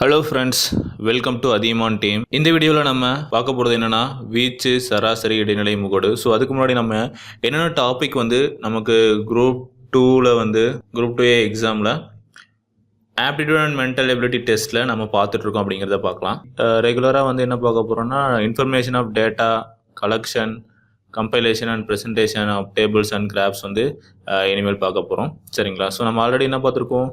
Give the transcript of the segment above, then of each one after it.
Hello friends welcome to Athiyaman team இந்த வீடியோவில் நம்ம பார்க்க போகிறது என்னென்னா வீச்சு சராசரி இடைநிலை முகடு. ஸோ அதுக்கு முன்னாடி நம்ம என்னென்ன டாபிக் வந்து நமக்கு குரூப் டூவில் வந்து குரூப் டூ ஏ எக்ஸாமில் ஆப்டிடியூட் அண்ட் மென்டல் எபிலிட்டி டெஸ்ட்டில் நம்ம பார்த்துட்ருக்கோம் அப்படிங்கிறத பார்க்கலாம். ரெகுலராக வந்து என்ன பார்க்க போகிறோம்னா information of data collection compilation and presentation of tables and graphs வந்து இனிமேல் பார்க்க போகிறோம் சரிங்களா? ஸோ நம்ம ஆல்ரெடி என்ன பார்த்துருக்கோம்?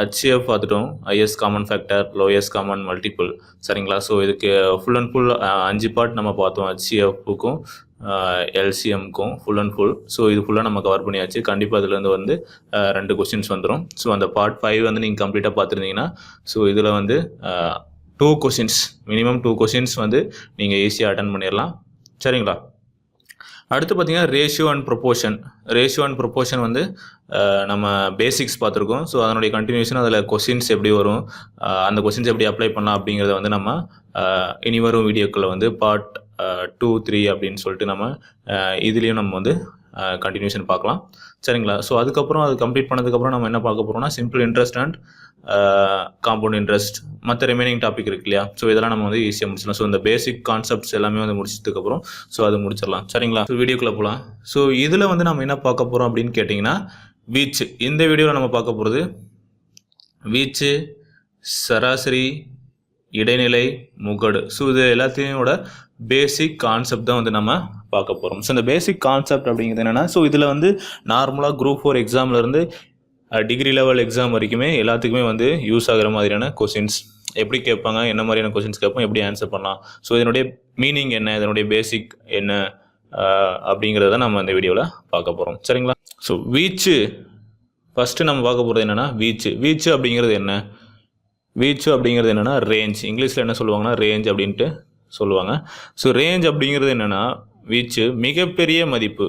ஹச்சிஎஃப் பார்த்துட்டோம். Highest common factor lowest common multiple சரிங்களா? ஸோ இதுக்கு ஃபுல் அண்ட் ஃபுல் அஞ்சு பார்ட் நம்ம பார்த்தோம் ஹச்சிஎஃப்க்கும் எல்சிஎம்க்கும் ஃபுல் அண்ட் ஃபுல் ஸோ இது ஃபுல்லாக நம்ம கவர் பண்ணியாச்சு. கண்டிப்பாக அதுலேருந்து வந்து ரெண்டு கொஸ்டின்ஸ் வந்துடும் ஸோ அந்த பார்ட் ஃபைவ் வந்து நீங்கள் கம்ப்ளீட்டாக பார்த்துருந்தீங்கன்னா ஸோ இதில் வந்து two questions minimum two questions வந்து நீங்கள் ஈஸியாக அட்டன் பண்ணிடலாம் சரிங்களா? அடுத்து பார்த்தீங்கன்னா ratio and proportion ratio and proportion வந்து நம்ம பேசிக்ஸ் பார்த்துருக்கோம். ஸோ அதனுடைய கண்டினியூஷன் அதில் கொஷின்ஸ் எப்படி வரும்? அந்த கொஷின்ஸ் எப்படி அப்ளை பண்ணலாம் அப்படிங்கிறத வந்து நம்ம இனி வரும் வீடியோக்களில் வந்து பார்ட் டூ த்ரீ அப்படின்னு சொல்லிட்டு நம்ம இதுலேயும் நம்ம வந்து கண்டினியூஷன் பார்க்கலாம். சரிங்களா? ஸோ அதுக்கப்புறம் அது கம்ப்ளீட் பண்ணதுக்கப்புறம் நம்ம என்ன பார்க்க போகிறோம்னா simple interest and compound interest மற்ற ரிமைனிங் டாபிக் இருக்கு இல்லையா? ஸோ இதெல்லாம் நம்ம வந்து ஈஸியாக முடிச்சிடலாம். ஸோ இந்த பேசிக் கான்செப்ட்ஸ் எல்லாமே வந்து முடிச்சதுக்கப்புறம் ஸோ அது முடிச்சிடலாம். சரிங்களா? ஸோ வீடியோக்குள்ளே போகலாம் ஸோ இதில் வந்து நம்ம என்ன பார்க்க போகிறோம் அப்படின்னு கேட்டிங்கன்னா வீச்சு. இந்த வீடியோவில் நம்ம பார்க்க போகிறது வீச்சு சராசரி இடைநிலை முகடு. ஸோ இது எல்லாத்தையோட பேசிக் கான்செப்ட் தான் வந்து நம்ம பார்க்க போகிறோம் ஸோ இந்த பேசிக் கான்செப்ட் அப்படிங்கிறது என்னென்னா ஸோ இதில் வந்து நார்மலாக குரூப் ஃபோர் எக்ஸாம்லேருந்து டிகிரி லெவல் எக்ஸாம் வரைக்குமே எல்லாத்துக்குமே வந்து யூஸ் ஆகிற மாதிரியான கொஷின்ஸ் எப்படி கேட்பாங்க என்ன மாதிரியான கொஷின்ஸ் கேட்போம் எப்படி ஆன்சர் பண்ணலாம். ஸோ இதனுடைய மீனிங் என்ன இதனுடைய பேசிக் என்ன அப்படிங்கிறத நம்ம இந்த வீடியோவில் பார்க்க போகிறோம் சரிங்களா? ஸோ வீச்சு. ஃபஸ்ட்டு நம்ம பார்க்க போகிறது என்னென்னா வீச்சு. வீச்சு அப்படிங்கிறது என்ன? வீச்சு அப்படிங்கிறது என்னென்னா ரேஞ்ச் இங்கிலீஷில் என்ன சொல்லுவாங்கன்னா ரேஞ்ச் அப்படின்ட்டு சொல்லுவாங்க. ஸோ ரேஞ்ச் அப்படிங்கிறது என்னென்னா வீச்சு மிகப்பெரிய மதிப்பு.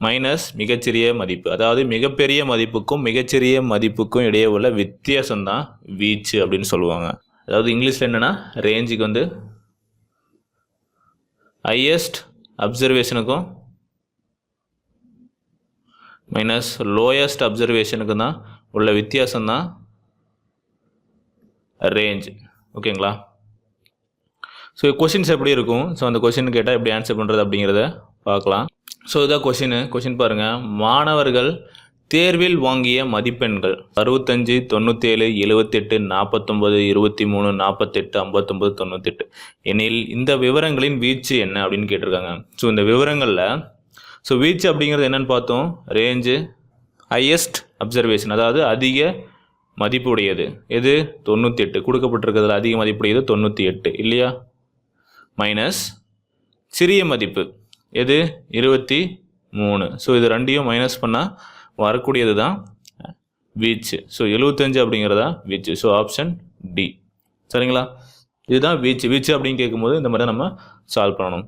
மைனஸ் மிகச்சிறிய மதிப்பு. அதாவது மிகப்பெரிய மதிப்புக்கும் மிகச்சிறிய மதிப்புக்கும் இடையே உள்ள வித்தியாசம் தான் வீச்சு அப்படின்னு சொல்லுவாங்க. அதாவது இங்கிலீஷில் என்னென்னா ரேஞ்சுக்கு வந்து ஹையஸ்ட் அப்சர்வேஷனுக்கும் மைனஸ் லோயஸ்ட் அப்சர்வேஷனுக்கு தான் உள்ள வித்தியாசம் தான் ரேஞ்ச் ஓகேங்களா? ஸோ கொஷின்ஸ் எப்படி இருக்கும்? ஸோ அந்த கொஷின் கேட்டால் எப்படி ஆன்சர் பண்ணுறது அப்படிங்கிறத பார்க்கலாம். ஸோ இதான் கொஷின் கொஷின் பாருங்கள் மாணவர்கள் தேர்வில் வாங்கிய மதிப்பெண்கள் அறுபத்தஞ்சு தொண்ணூற்றேழு எழுவத்தெட்டு நாற்பத்தொம்பது இருபத்தி மூணு நாற்பத்தெட்டு ஐம்பத்தொம்பது தொண்ணூத்தெட்டு. எனில் இந்த விவரங்களின் வீச்சு என்ன அப்படின்னு கேட்டிருக்காங்க. ஸோ இந்த விவரங்களில் ஸோ வீச்சு அப்படிங்கிறது என்னன்னு பார்த்தோம். ரேஞ்சு ஹையஸ்ட் அப்சர்வேஷன் அதாவது அதிக மதிப்புடையது. எது? தொண்ணூற்றி எட்டு கொடுக்கப்பட்டிருக்கிறதுல அதிக மதிப்புடையது தொண்ணூற்றி எட்டு இல்லையா? மைனஸ் சிறிய மதிப்பு. எது? இருபத்தி மூணு. ஸோ இது ரெண்டையும் மைனஸ் பண்ணால் வரக்கூடியது தான் வீச்சு. ஸோ எழுபத்தஞ்சு அப்படிங்கிறதா வீச்சு. ஸோ ஆப்ஷன் டி சரிங்களா? இதுதான் வீச்சு. வீச்சு அப்படின்னு கேட்கும்போது இந்த மாதிரி தான் நம்ம சால்வ் பண்ணணும்.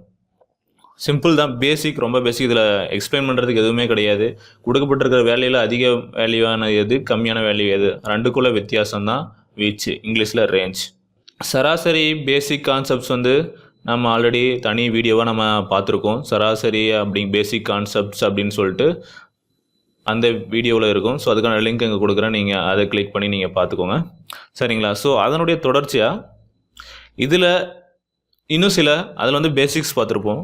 சிம்பிள் தான். பேசிக் ரொம்ப பேசிக் இதில் எக்ஸ்பிளைன் பண்ணுறதுக்கு எதுவுமே கிடையாது. கொடுக்கப்பட்டிருக்கிற வேலையில் அதிக வேல்யூவான எது? கம்மியான வேல்யூ எது? ரெண்டுக்குள்ள வித்தியாசம் தான் வீச்சு. இங்கிலீஷில் ரேஞ்ச் சராசரி பேசிக் கான்செப்ட்ஸ் வந்து நம்ம ஆல்ரெடி தனி வீடியோவாக நம்ம பார்த்துருக்கோம். சராசரி அப்படி பேசிக் கான்செப்ட்ஸ் அப்படின்னு சொல்லிட்டு அந்த வீடியோவில் இருக்கும். ஸோ அதுக்கான லிங்க் இங்கே கொடுக்குறேன். நீங்கள் அதை கிளிக் பண்ணி நீங்கள் பார்த்துக்கோங்க. சரிங்களா? ஸோ அதனுடைய தொடர்ச்சியாக இதில் இன்னும் சில அதில் வந்து பேசிக்ஸ் பார்த்துருப்போம்.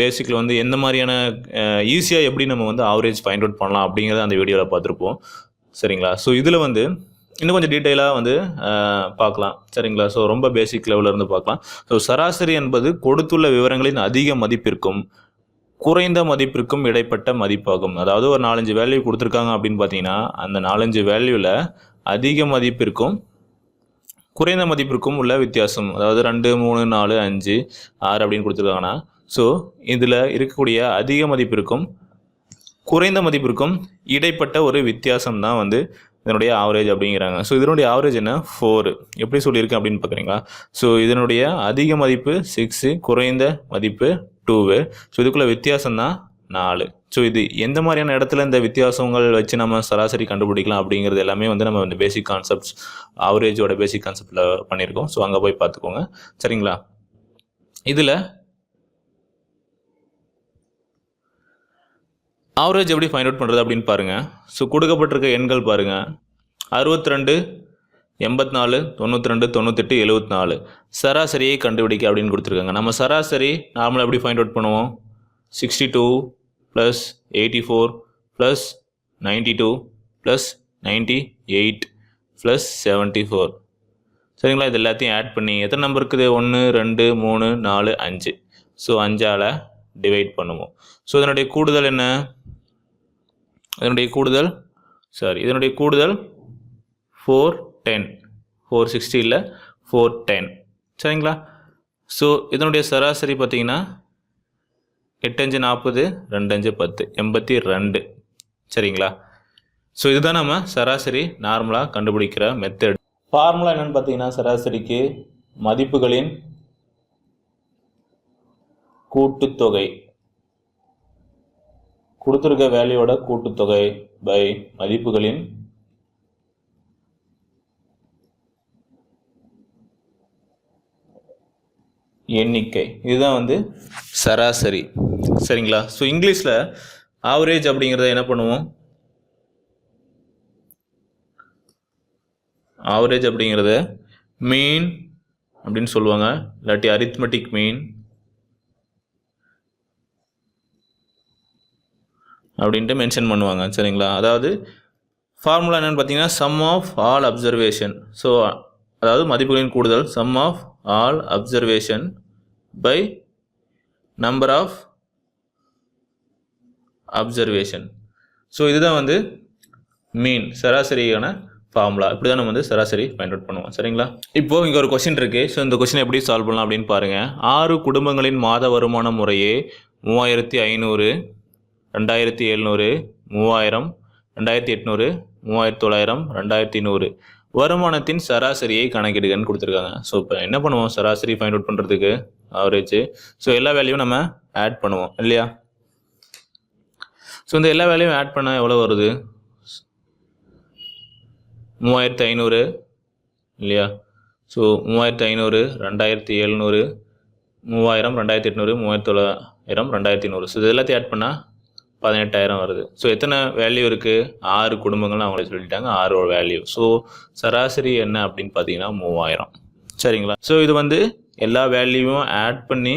பேசிக்கில் வந்து எந்த மாதிரியான ஈஸியாக எப்படி நம்ம வந்து ஆவரேஜ் ஃபைண்ட் அவுட் பண்ணலாம் அப்படிங்கிறத அந்த வீடியோவில் பார்த்துருப்போம். சரிங்களா? ஸோ இதில் வந்து இன்னும் கொஞ்சம் டீட்டெயிலாக வந்து பார்க்கலாம். சரிங்களா? ஸோ ரொம்ப பேசிக் லெவலில் இருந்து பார்க்கலாம். ஸோ சராசரி என்பது கொடுத்துள்ள விவரங்களின் அதிக மதிப்பிற்கும் குறைந்த மதிப்பிற்கும் இடைப்பட்ட மதிப்பாகும். அதாவது ஒரு நாலஞ்சு வேல்யூ கொடுத்துருக்காங்க அப்படின்னு பார்த்தீங்கன்னா அந்த நாலஞ்சு வேல்யூவில் அதிக மதிப்பிற்கும் குறைந்த மதிப்பிற்கும் உள்ள வித்தியாசம். அதாவது ரெண்டு மூணு நாலு அஞ்சு ஆறு அப்படின்னு கொடுத்துருக்காங்கன்னா ஸோ இதில் இருக்கக்கூடிய அதிக மதிப்பிற்கும் குறைந்த மதிப்பிற்கும் இடைப்பட்ட ஒரு வித்தியாசம் தான் வந்து இதனுடைய ஆவரேஜ் அப்படிங்கிறாங்க. ஸோ இதனுடைய ஆவரேஜ் என்ன? ஃபோர் எப்படி சொல்லியிருக்கேன் அப்படின்னு பார்க்குறீங்களா? ஸோ இதனுடைய அதிக மதிப்பு சிக்ஸு குறைந்த மதிப்பு டூவு ஸோ இதுக்குள்ள வித்தியாசம் தான் நாலு. ஸோ இது எந்த மாதிரியான இடத்துல இந்த வித்தியாசங்கள் வச்சு நம்ம சராசரி கண்டுபிடிக்கலாம் அப்படிங்கிறது எல்லாமே வந்து நம்ம இந்த பேசிக் கான்செப்ட்ஸ் ஆவரேஜோட பேசிக் கான்செப்டில் பண்ணியிருக்கோம். ஸோ அங்கே போய் பார்த்துக்கோங்க. சரிங்களா? இதில் ஆவரேஜ் எப்படி ஃபைண்ட் அவுட் பண்ணுறது அப்படின்னு பாருங்கள் ஸோ கொடுக்கப்பட்டிருக்க எண்கள் பாருங்கள் அறுபத்தி ரெண்டு எண்பத்தி நாலு தொண்ணூற்றி ரெண்டு தொண்ணூத்தெட்டு எழுபத்தி நாலு சராசரியை கண்டுபிடிக்க அப்படின்னு கொடுத்துருக்காங்க. நம்ம சராசரி நார்மலாக எப்படி ஃபைண்ட் அவுட் பண்ணுவோம்? Sixty two plus eighty four plus ninety two plus ninety eight plus seventy four சரிங்களா? இது எல்லாத்தையும் ஆட் பண்ணி எத்தனை நம்பர் இருக்குது? ஒன்று ரெண்டு மூணு நாலு அஞ்சு. ஸோ அஞ்சால் டிவைட் பண்ணுவோம். ஸோ இதனுடைய கூடுதல் என்ன? இதனுடைய கூடுதல் சாரி இதனுடைய கூடுதல் ஃபோர் டென் ஃபோர் சிக்ஸ்டி இல்லை ஃபோர் டென் சரிங்களா? ஸோ இதனுடைய சராசரி பார்த்தீங்கன்னா எட்டஞ்சு நாற்பது ரெண்டஞ்சு பத்து எண்பத்தி ரெண்டு. சரிங்களா? ஸோ இதுதான் நம்ம சராசரி நார்மலாக கண்டுபிடிக்கிற மெத்தட் ஃபார்முலா என்னென்னு பார்த்தீங்கன்னா சராசரிக்கு மதிப்புகளின் கூட்டுத்தொகை. கொடுத்துருக்க வேல்யூவோட கூட்டுத்தொகை பை மதிப்புகளின் எண்ணிக்கை. இதுதான் வந்து சராசரி. சரிங்களா? ஸோ இங்கிலீஷில் ஆவரேஜ் அப்படிங்கிறத என்ன பண்ணுவோம்? ஆவரேஜ் அப்படிங்கிறத மீன் அப்படின்னு சொல்லுவாங்க. இல்லாட்டி அரித்மெட்டிக் மீன் அப்படின்ட்டு மென்ஷன் பண்ணுவாங்க சரிங்களா? அதாவது ஃபார்முலா என்னென்னு பார்த்தீங்கன்னா sum of all observation so அதாவது மதிப்புகளின் கூடுதல் sum of all observation by number of observation so இதுதான் வந்து மீன் சராசரியான ஃபார்முலா இப்படி தான் நம்ம வந்து சராசரி ஃபைண்ட் அவுட் பண்ணுவோம் சரிங்களா? இப்போது இங்கே ஒரு கொஸ்டின் இருக்குது ஸோ இந்த கொஸ்டின் எப்படி சால்வ் பண்ணலாம் அப்படின்னு பாருங்கள் ஆறு குடும்பங்களின் மாத வருமான முறையே மூவாயிரத்தி ஐநூறு ரெண்டாயிரத்தி எழுநூறு மூவாயிரம் ரெண்டாயிரத்தி எட்நூறு மூவாயிரத்தி தொள்ளாயிரம் ரெண்டாயிரத்தி நூறு. வருமானத்தின் சராசரியை கணக்கிடுகன்னு கொடுத்துருக்காங்க. ஸோ இப்போ என்ன பண்ணுவோம்? சராசரி ஃபைண்ட் அவுட் பண்ணுறதுக்கு ஆவரேஜ் ஸோ எல்லா வேல்யூவும் நம்ம ஆட் பண்ணுவோம். இல்லையா? ஸோ இந்த எல்லா வேல்யூவும் ஆட் பண்ணால் எவ்வளோ வருது? மூவாயிரத்து ஐநூறு இல்லையா? ஸோ மூவாயிரத்து ஐநூறு ரெண்டாயிரத்தி எழுநூறு மூவாயிரம் ரெண்டாயிரத்தி எட்நூறு மூவாயிரத்தி தொள்ளாயிரம் ரெண்டாயிரத்தி நூறு. ஸோ இது எல்லாத்தையும் ஆட் பண்ணால் பதினெட்டாயிரம் வருது. ஸோ எத்தனை வேல்யூ இருக்குது ஆறு குடும்பங்கள்னு அவங்களே சொல்லிட்டாங்க. ஆறு வேல்யூ ஸோ சராசரி என்ன அப்படின்னு பார்த்தீங்கன்னா மூவாயிரம். சரிங்களா? ஸோ இது வந்து எல்லா வேல்யூவும் ஆட் பண்ணி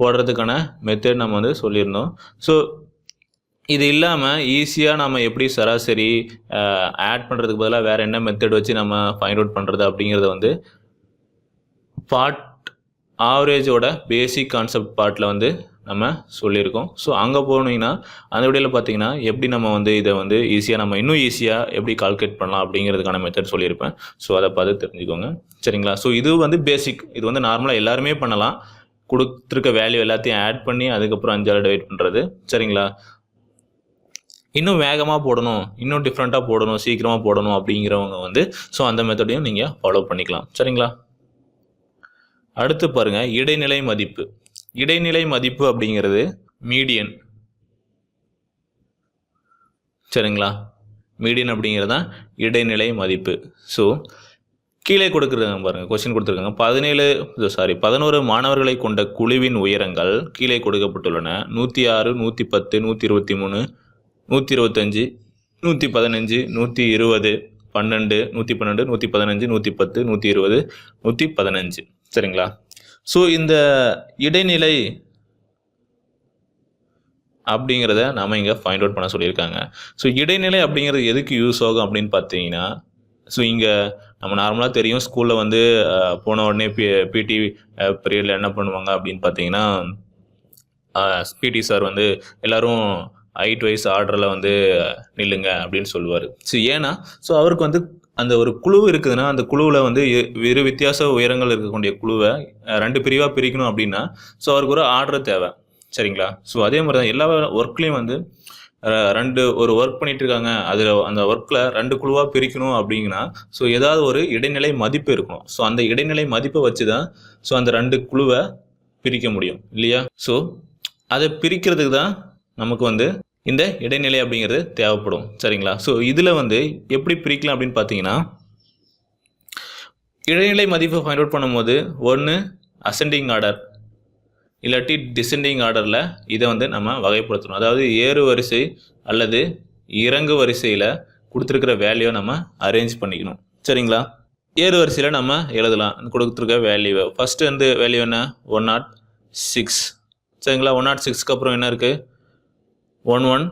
போடுறதுக்கான மெத்தட் நம்ம வந்து சொல்லியிருந்தோம். ஸோ இது இல்லாமல் ஈஸியாக நம்ம எப்படி சராசரி ஆட் பண்ணுறதுக்கு பதிலாக வேறு என்ன மெத்தட் வச்சு நம்ம ஃபைண்ட் அவுட் பண்ணுறது அப்படிங்கிறத வந்து பார்ட் ஆவரேஜோட பேசிக் கான்செப்ட் பார்ட்டில் வந்து நம்ம சொல்லியிருக்கோம். ஸோ அங்கே போனீங்கன்னா அந்த வீடியோவில் பார்த்தீங்கன்னா எப்படி நம்ம வந்து இதை வந்து ஈஸியாக நம்ம இன்னும் ஈஸியாக எப்படி கால்குலேட் பண்ணலாம் அப்படிங்கிறதுக்கான மெத்தட் சொல்லியிருப்பேன். ஸோ அதை பார்த்து தெரிஞ்சுக்கோங்க. சரிங்களா? ஸோ இது வந்து பேசிக் இது வந்து நார்மலாக எல்லாருமே பண்ணலாம். கொடுத்துருக்க வேல்யூ எல்லாத்தையும் ஆட் பண்ணி அதுக்கப்புறம் அஞ்சால் டிவைட் பண்ணுறது சரிங்களா? இன்னும் வேகமாக போடணும். இன்னும் டிஃப்ரெண்ட்டாக போடணும். சீக்கிரமாக போடணும் அப்படிங்கிறவங்க வந்து ஸோ அந்த மெத்தடையும் நீங்கள் ஃபாலோ பண்ணிக்கலாம். சரிங்களா? அடுத்து பாருங்கள் இடைநிலை மதிப்பு. இடைநிலை மதிப்பு அப்படிங்கிறது மீடியன் சரிங்களா? மீடியன் அப்படிங்கிறது தான் இடைநிலை மதிப்பு. ஸோ கீழே கொடுக்குறாங்க பாருங்கள் கொஸ்டின் கொடுத்துருக்காங்க. பதினேழு சாரி பதினோரு மாணவர்களை கொண்ட குழுவின் உயரங்கள் கீழே கொடுக்கப்பட்டுள்ளன. நூற்றி ஆறு நூற்றி பத்து நூற்றி இருபத்தி மூணு நூற்றி இருபத்தஞ்சி நூற்றி பதினஞ்சு நூற்றி இருபது பன்னெண்டு நூற்றி பன்னெண்டு நூற்றி பதினஞ்சு நூற்றி பத்து நூற்றி இருபது நூற்றி பதினஞ்சு சரிங்களா? ஸோ இந்த இடைநிலை அப்படிங்கிறத நாம் இங்கே ஃபைண்ட் அவுட் பண்ண சொல்லியிருக்காங்க. ஸோ இடைநிலை அப்படிங்கிறது எதுக்கு யூஸ் ஆகும் அப்படின்னு பார்த்தீங்கன்னா ஸோ இங்கே நம்ம நார்மலாக தெரியும் ஸ்கூலில் வந்து போன உடனே பி பிடி பீரியடில் என்ன பண்ணுவாங்க அப்படின்னு பார்த்தீங்கன்னா பிடி சார் வந்து எல்லாரும் ஹைட் வைஸ் ஆர்டரில் வந்து நில்லுங்க அப்படின்னு சொல்லுவார். ஸோ ஏன்னா ஸோ அவருக்கு வந்து அந்த ஒரு குழு இருக்குதுன்னா அந்த குழுவில் வந்து இரு வித்தியாச உயரங்கள் இருக்கக்கூடிய குழுவை ரெண்டு பிரிவாக பிரிக்கணும் அப்படின்னா ஸோ அவருக்கு ஒரு ஆர்டர் தேவை. சரிங்களா? ஸோ அதே மாதிரி தான் எல்லா ஒர்க்லேயும் வந்து ரெண்டு ஒரு ஒர்க் பண்ணிட்டு இருக்காங்க அதில் அந்த ஒர்க்கில் ரெண்டு குழுவாக பிரிக்கணும் அப்படிங்கன்னா ஸோ ஏதாவது ஒரு இடைநிலை மதிப்பு இருக்கணும். ஸோ அந்த இடைநிலை மதிப்பை வச்சு தான் ஸோ அந்த ரெண்டு குழுவை பிரிக்க முடியும் இல்லையா? ஸோ அதை பிரிக்கிறதுக்கு தான் நமக்கு வந்து இந்த இடைநிலை அப்படிங்கிறது தேவைப்படும். சரிங்களா? ஸோ இதில் வந்து எப்படி பிரிக்கலாம் அப்படின்னு பார்த்தீங்கன்னா இடைநிலை மதிப்பை ஃபைண்ட் அவுட் பண்ணும்போது ஒன்று அசெண்டிங் ஆர்டர் இல்லாட்டி டிசெண்டிங் ஆர்டரில் இதை வந்து நம்ம வகைப்படுத்தணும். அதாவது ஏறு வரிசை அல்லது இறங்கு வரிசையில் கொடுத்துருக்கிற வேல்யூவை நம்ம அரேஞ்ச் பண்ணிக்கணும். சரிங்களா? ஏறு வரிசையில் நம்ம எழுதலாம். கொடுத்துருக்க வேல்யூவை ஃபஸ்ட்டு வந்து வேல்யூ என்ன? ஒன் நாட் சிக்ஸ் சரிங்களா? ஒன் நாட் சிக்ஸ்க்கு அப்புறம் என்ன இருக்குது ஒன் ஒன்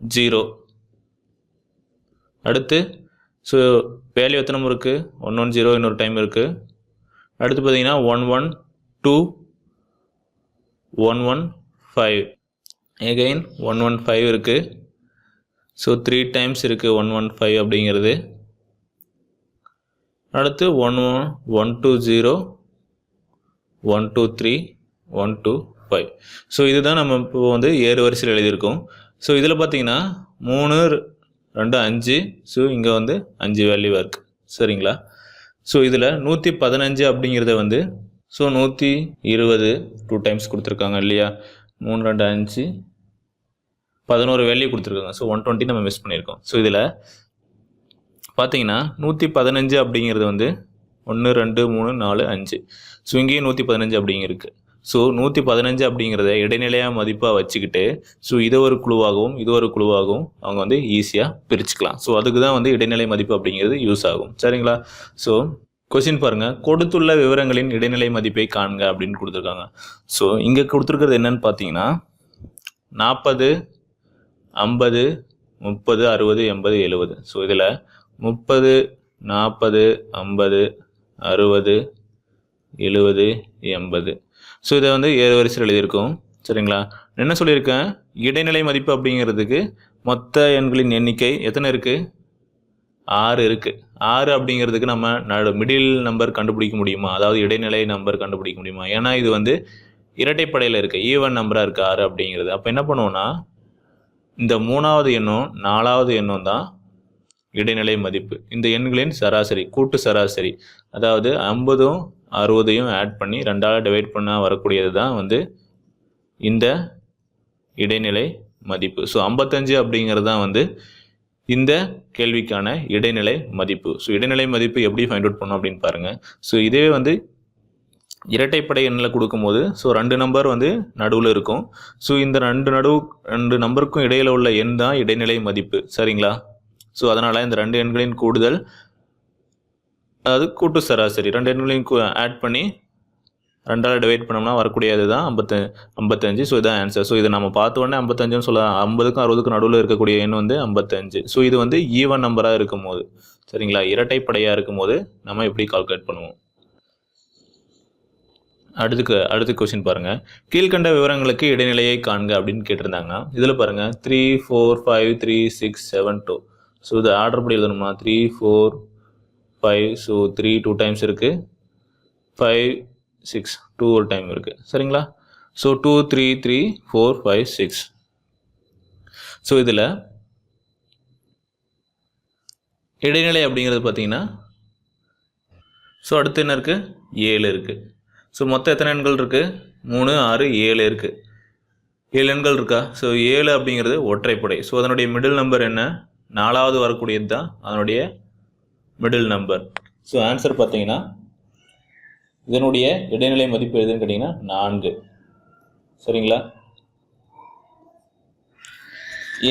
ஜீரோ அடுத்து ஸோ வேல்யூ எத்தனை இருக்குது ஒன் ஒன் ஜீரோ இன்னொரு டைம் இருக்குது அடுத்து பார்த்தீங்கன்னா one one two one one five again one one five இருக்குது ஸோ த்ரீ டைம்ஸ் இருக்குது ஒன் ஒன் ஃபைவ் அப்படிங்கிறது. அடுத்து one one one two zero one two three one two five so இதுதான் நம்ம இப்போ வந்து ஏறு வரிசையில் எழுதியிருக்கோம். ஸோ இதில் பார்த்தீங்கன்னா மூணு ரெண்டு அஞ்சு. ஸோ இங்கே வந்து அஞ்சு வேல்யூவாக இருக்குது சரிங்களா? ஸோ இதில் நூற்றி பதினஞ்சு அப்படிங்கிறத வந்து ஸோ நூற்றி இருபது டூ டைம்ஸ் கொடுத்துருக்காங்க இல்லையா? மூணு ரெண்டு அஞ்சு. பதினோரு வேல்யூ கொடுத்துருக்காங்க. ஸோ ஒன் டுவெண்ட்டி நம்ம மிஸ் பண்ணியிருக்கோம். ஸோ இதில் பார்த்தீங்கன்னா நூற்றி பதினஞ்சு அப்படிங்கிறது வந்து ஒன்று ரெண்டு மூணு நாலு அஞ்சு. ஸோ இங்கேயும் நூற்றி பதினஞ்சு அப்படிங்க இருக்குது ஸோ நூற்றி பதினஞ்சு அப்படிங்கிறத இடைநிலையாக மதிப்பாக வச்சுக்கிட்டு ஸோ இதை ஒரு குழுவாகவும் இது ஒரு குழுவாகவும் அவங்க வந்து ஈஸியாக பிரிச்சுக்கலாம். ஸோ அதுக்கு தான் வந்து இடைநிலை மதிப்பு அப்படிங்கிறது யூஸ் ஆகும். சரிங்களா? ஸோ கொஸ்டின் பாருங்கள் கொடுத்துள்ள விவரங்களின் இடைநிலை மதிப்பை காண்க அப்படின்னு கொடுத்துருக்காங்க. ஸோ இங்கே கொடுத்துருக்கிறது என்னன்னு பார்த்தீங்கன்னா நாற்பது ஐம்பது முப்பது அறுபது எண்பது எழுபது. ஸோ இதில் முப்பது நாற்பது ஐம்பது அறுபது எழுபது எண்பது. ஸோ இதை வந்து ஏழு வரிசையில் எழுதியிருக்கோம். சரிங்களா? என்ன சொல்லியிருக்கேன்? இடைநிலை மதிப்பு அப்படிங்கிறதுக்கு மொத்த எண்களின் எண்ணிக்கை எத்தனை இருக்குது ஆறு இருக்குது ஆறு அப்படிங்கிறதுக்கு நம்ம நடு மிடில் நம்பர் கண்டுபிடிக்க முடியுமா? அதாவது இடைநிலை நம்பர் கண்டுபிடிக்க முடியுமா? ஏன்னா இது வந்து இரட்டைப்படையில் இருக்குது ஈவன் நம்பராக இருக்குது ஆறு அப்படிங்கிறது. அப்போ என்ன பண்ணுவோன்னா இந்த மூணாவது எண்ணும் நாலாவது எண்ணும் தான் இடைநிலை மதிப்பு. இந்த எண்களின் சராசரி கூட்டு சராசரி. அதாவது ஐம்பதும் அறுபதையும் ஆட் பண்ணி ரெண்டால் டிவைட் பண்ணால் வரக்கூடியது தான் வந்து இந்த இடைநிலை மதிப்பு. ஸோ ஐம்பத்தஞ்சு அப்படிங்கிறது தான் வந்து இந்த கேள்விக்கான இடைநிலை மதிப்பு. ஸோ இடைநிலை மதிப்பு எப்படி ஃபைண்ட் அவுட் பண்ணோம் அப்படின்னு பாருங்கள் ஸோ இதே வந்து இரட்டைப்படை எண்ணில் கொடுக்கும்போது ஸோ ரெண்டு நம்பர் வந்து நடுவில் இருக்கும். ஸோ இந்த ரெண்டு நடுவு ரெண்டு நம்பருக்கும் இடையில் உள்ள எண் தான் இடைநிலை மதிப்பு. சரிங்களா? ஸோ அதனால் இந்த ரெண்டு எண்களின் கூடுதல் அதாவது கூட்டு சராசரி. ரெண்டு எண்களையும் ஆட் பண்ணி ரெண்டால் டிவைட் பண்ணோம்னா வரக்கூடியது தான் ஐம்பத்த ஐம்பத்தஞ்சு. ஸோ இதான் ஆன்சர் ஸோ இதை நம்ம பார்த்த உடனே ஐம்பத்தஞ்சுன்னு சொல்லலாம் ஐம்பதுக்கும் அறுபதுக்கும் நடுவில் இருக்கக்கூடிய எண் வந்து ஐம்பத்தஞ்சு. ஸோ இது வந்து ஈவன் நம்பராக இருக்கும் போது சரிங்களா? இரட்டைப்படையாக இருக்கும் போது நம்ம எப்படி கால்குலேட் பண்ணுவோம்? அடுத்து அடுத்த கொஸ்டின் பாருங்கள் கீழ்கண்ட விவரங்களுக்கு இடைநிலையை காண்க அப்படின்னு கேட்டிருந்தாங்க இதில் பாருங்கள் three four five three six seven two so இது ஆர்டர் படி எழுதணுமா three four five so three two times இருக்குது ஃபைவ் சிக்ஸ் டூ ஒரு டைம் இருக்குது சரிங்களா? So two three three four five six so இதில் இடைநிலை அப்படிங்கிறது பார்த்தீங்கன்னா ஸோ அடுத்து என்ன இருக்குது ஏழு இருக்குது ஸோ மொத்தம் எத்தனை எண்கள் இருக்குது மூணு ஆறு ஏழு இருக்குது ஏழு எண்கள் இருக்கா? ஸோ ஏழு அப்படிங்கிறது ஒற்றைப்படை. ஸோ அதனுடைய மிடில் நம்பர் என்ன? நாலாவது வரக்கூடியது தான் அதனுடைய மிடில் நம்பர் ஸோ ஆன்சர் பார்த்தீங்கன்னா இதனுடைய இடைநிலை மதிப்பு எதுன்னு கேட்டிங்கன்னா நான்கு. சரிங்களா?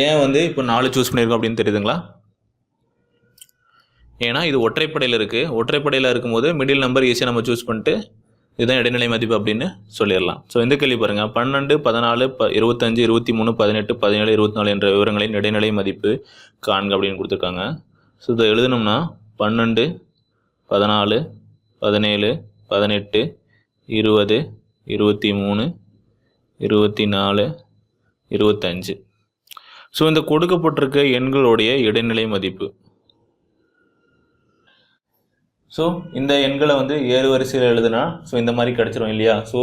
ஏன் வந்து இப்போ நாலு சூஸ் பண்ணியிருக்கோம் அப்படின்னு தெரியுதுங்களா? ஏன்னா இது ஒற்றைப்படையில் இருக்குது ஒற்றைப்படையில் இருக்கும்போது மிடில் நம்பர் ஈஸியாக நம்ம சூஸ் பண்ணிட்டு இதுதான் இடைநிலை மதிப்பு அப்படின்னு சொல்லிடலாம். ஸோ இந்த கேள்வி பாருங்கள் பன்னெண்டு பதினாலு ப இருபத்தஞ்சு இருபத்தி மூணு பதினெட்டு பதினேழு இருபத்தி நாலு என்ற விவரங்களின் இடைநிலை மதிப்பு காண்க அப்படின்னு கொடுத்துருக்காங்க. ஸோ இதை எழுதணும்னா பன்னெண்டு பதினாலு பதினேழு பதினெட்டு இருபது இருபத்தி மூணு இருபத்தி நாலு இருபத்தஞ்சு. ஸோ இந்த கொடுக்கப்பட்டிருக்க எண்களுடைய இடைநிலை மதிப்பு. ஸோ இந்த எண்களை வந்து ஏறு வரிசையில் எழுதுனா ஸோ இந்த மாதிரி கிடச்சிரும் இல்லையா? ஸோ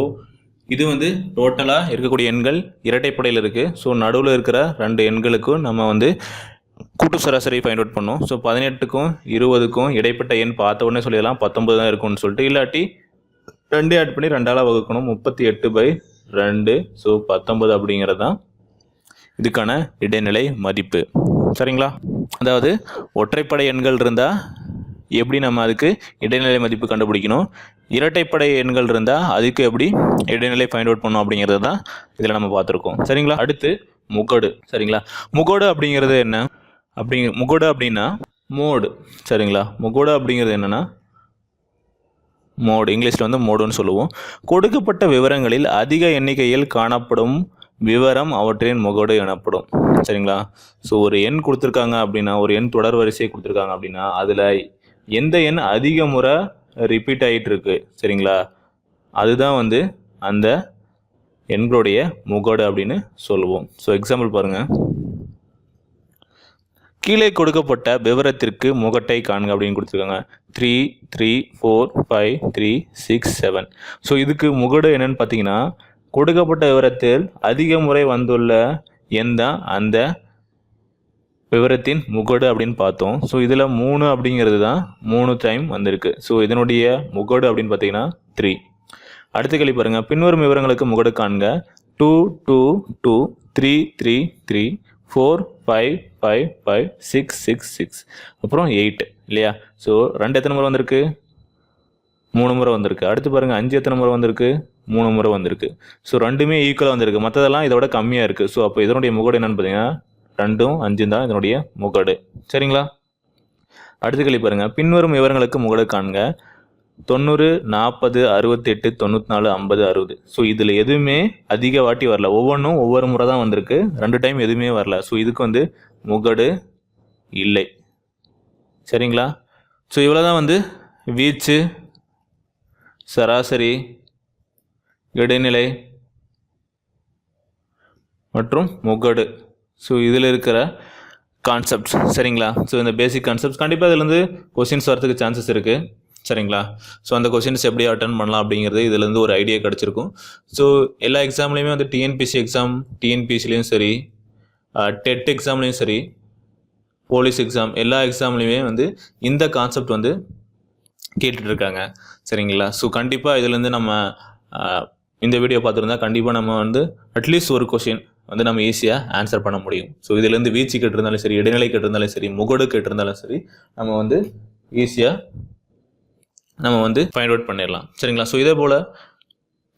இது வந்து டோட்டலாக இருக்கக்கூடிய எண்கள் இரட்டைப்படையில் இருக்குது ஸோ நடுவில் இருக்கிற ரெண்டு எண்களுக்கும் நம்ம வந்து கூட்டு சராசரி ஃபைண்ட் அவுட் பண்ணும். ஸோ பதினெட்டுக்கும் இருபதுக்கும் இடைப்பட்ட எண் பார்த்த உடனே சொல்லிடலாம். பத்தொன்பது தான் இருக்கும்னு சொல்லிட்டு. இல்லாட்டி ரெண்டு ஆட் பண்ணி ரெண்டால் வகுக்கணும். முப்பத்தி எட்டு பை ரெண்டு. ஸோ பத்தொன்பது அப்படிங்கிறது தான் இதுக்கான இடைநிலை மதிப்பு. சரிங்களா? அதாவது ஒற்றைப்படை எண்கள் இருந்தால் எப்படி நம்ம அதுக்கு இடைநிலை மதிப்பு கண்டுபிடிக்கணும்? இரட்டைப்படை எண்கள் இருந்தால் அதுக்கு எப்படி இடைநிலை ஃபைண்ட் அவுட் பண்ணும் அப்படிங்கிறது தான் இதில் நம்ம பார்த்துருக்கோம். சரிங்களா? அடுத்து முகடு. சரிங்களா? முகடு அப்படிங்கிறது என்ன? அப்படிங்க முகோட அப்படின்னா மோடு. சரிங்களா? முகோட அப்படிங்கிறது என்னென்னா மோடு. இங்கிலீஷில் வந்து மோடுன்னு சொல்லுவோம். கொடுக்கப்பட்ட விவரங்களில் அதிக எண்ணிக்கையில் காணப்படும் விவரம் அவற்றின் முகடு எனப்படும். சரிங்களா? ஸோ ஒரு எண் கொடுத்துருக்காங்க அப்படின்னா ஒரு எண் தொடர் வரிசையை கொடுத்துருக்காங்க அப்படின்னா அதில் எந்த எண் அதிக முறை ரிப்பீட் ஆகிட்டு இருக்கு சரிங்களா? அதுதான் வந்து அந்த எண்களுடைய முகடு அப்படின்னு சொல்லுவோம். ஸோ எக்ஸாம்பிள் பாருங்கள் கீழே கொடுக்கப்பட்ட விவரத்திற்கு முகட்டை காண்க அப்படின்னு கொடுத்துருக்காங்க. Three three four five three six seven so இதுக்கு முகடு என்னன்னு பார்த்தீங்கன்னா கொடுக்கப்பட்ட விவரத்தில் அதிக முறை வந்துள்ள எந்த அந்த விவரத்தின் முகடு அப்படின்னு பார்த்தோம். ஸோ இதில் மூணு அப்படிங்கிறது தான் மூணு டைம் வந்திருக்கு. ஸோ இதனுடைய முகடு அப்படின்னு பார்த்தீங்கன்னா த்ரீ அடுத்த கேள்வி பாருங்கள் பின்வரும் விவரங்களுக்கு முகடு காண்க. Two two two three three three four five five five six six six அப்புறம் எயிட் இல்லையா? ஸோ ரெண்டு எத்தனை முறை வந்திருக்கு? மூணு முறை வந்திருக்கு. அடுத்து பாருங்கள் அஞ்சு எத்தனை முறை வந்திருக்கு? மூணு முறை வந்திருக்கு. ஸோ ரெண்டுமே ஈக்குவலாக வந்திருக்கு. மற்றதெல்லாம் இதோட கம்மியாக இருக்குது ஸோ அப்போ இதனுடைய முகடு என்னன்னு பார்த்தீங்கன்னா ரெண்டும் அஞ்சும் தான் இதனுடைய முகடு. சரிங்களா? அடுத்த கேள்வி பாருங்கள் பின்வரும் விவரங்களுக்கு முகடு காண்க. தொண்ணூறு நாற்பது அறுபத்தெட்டு தொண்ணூற்றி நாலு ஐம்பது அறுபது. ஸோ இதில் எதுவுமே அதிக வாட்டி வரல. ஒவ்வொன்றும் ஒவ்வொரு முறை தான் வந்திருக்கு. ரெண்டு டைம் எதுவுமே வரல. ஸோ இதுக்கு வந்து முகடு இல்லை. சரிங்களா? ஸோ இவ்வளோ தான் வந்து வீச்சு சராசரி இடைநிலை மற்றும் முகடு. ஸோ இதில் இருக்கிற கான்செப்ட்ஸ் சரிங்களா? ஸோ இந்த பேசிக் கான்செப்ட்ஸ் கண்டிப்பாக இதுலேருந்து கொஸ்டின்ஸ் வரதுக்கு சான்சஸ் இருக்குது சரிங்களா? ஸோ அந்த கொஸ்டின்ஸ் எப்படி அட்டன் பண்ணலாம் அப்படிங்கிறது இதுலேருந்து ஒரு ஐடியா கிடச்சிருக்கும். ஸோ எல்லா எக்ஸாம்லேயுமே வந்து டிஎன்பிசி எக்ஸாம் டிஎன்பிசிலையும் சரி டெட் எக்ஸாம்லேயும் சரி போலீஸ் எக்ஸாம் எல்லா எக்ஸாம்லேயுமே வந்து இந்த கான்செப்ட் வந்து கேட்டுட்ருக்காங்க. சரிங்களா? ஸோ கண்டிப்பாக இதுலேருந்து நம்ம இந்த வீடியோ பார்த்துருந்தா கண்டிப்பாக நம்ம வந்து அட்லீஸ்ட் ஒரு கொஷின் வந்து நம்ம ஈஸியாக ஆன்சர் பண்ண முடியும். ஸோ இதுலேருந்து வீச்சு கேட்டிருந்தாலும் சரி இடைநிலை கேட்டிருந்தாலும் சரி முகடு கேட்டிருந்தாலும் சரி நம்ம வந்து ஈஸியாக நம்ம வந்து ஃபைண்ட் அவுட் பண்ணிடலாம். சரிங்களா? ஸோ இதே போல்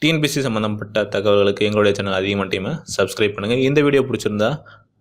டிஎன்பிசி சம்மந்தப்பட்ட தகவல்களுக்கு எங்களுடைய சேனல் அதிகமாக டீமை சப்ஸ்கிரைப் பண்ணுங்கள் இந்த வீடியோ பிடிச்சிருந்தா